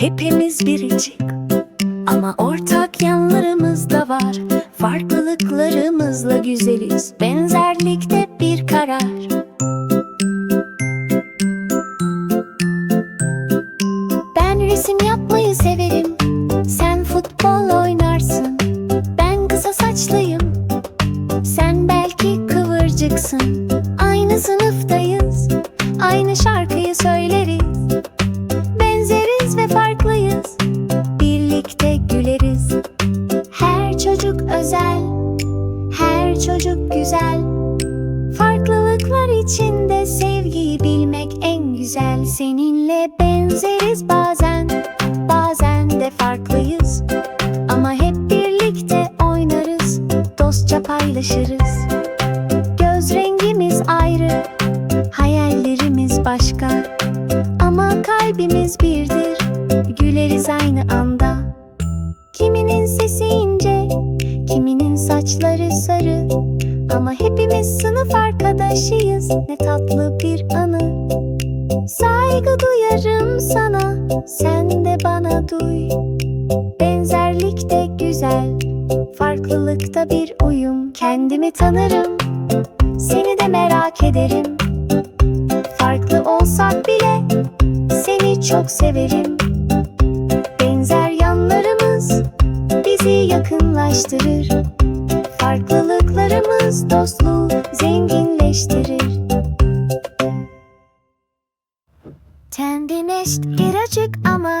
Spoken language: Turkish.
Hepimiz biricik. Ama ortak yanlarımız da var. Farklılıklarımızla güzeliz. Benzerlikte bir karar. Ben resim yapmayı severim. Sen futbol oynarsın. Ben kısa saçlıyım. Sen belki kıvırcıksın. Aynı sınıftayız. Aynı şarkıyı söyleriz çocuk özel. Her çocuk güzel. Farklılıklar içinde sevgiyi bilmek en güzel. Seninle benzeriz bazen Bazen de farklıyız. Ama hep birlikte oynarız Dostça paylaşırız. Göz rengimiz ayrı Hayallerimiz başka. Ama kalbimiz birdir Güleriz aynı anda saçları sarı. Ama hepimiz sınıf arkadaşıyız. Ne tatlı bir anı. Saygı duyarım sana. Sen de bana duy. Benzerlik de güzel. Farklılıkta bir uyum. Kendimi tanırım. Seni de merak ederim. Farklı olsak bile Seni çok severim. Benzer yanlarımız Bizi yakınlaştırır Farklılıklarımız dostluğu zenginleştirir. Tembin ist iracık ama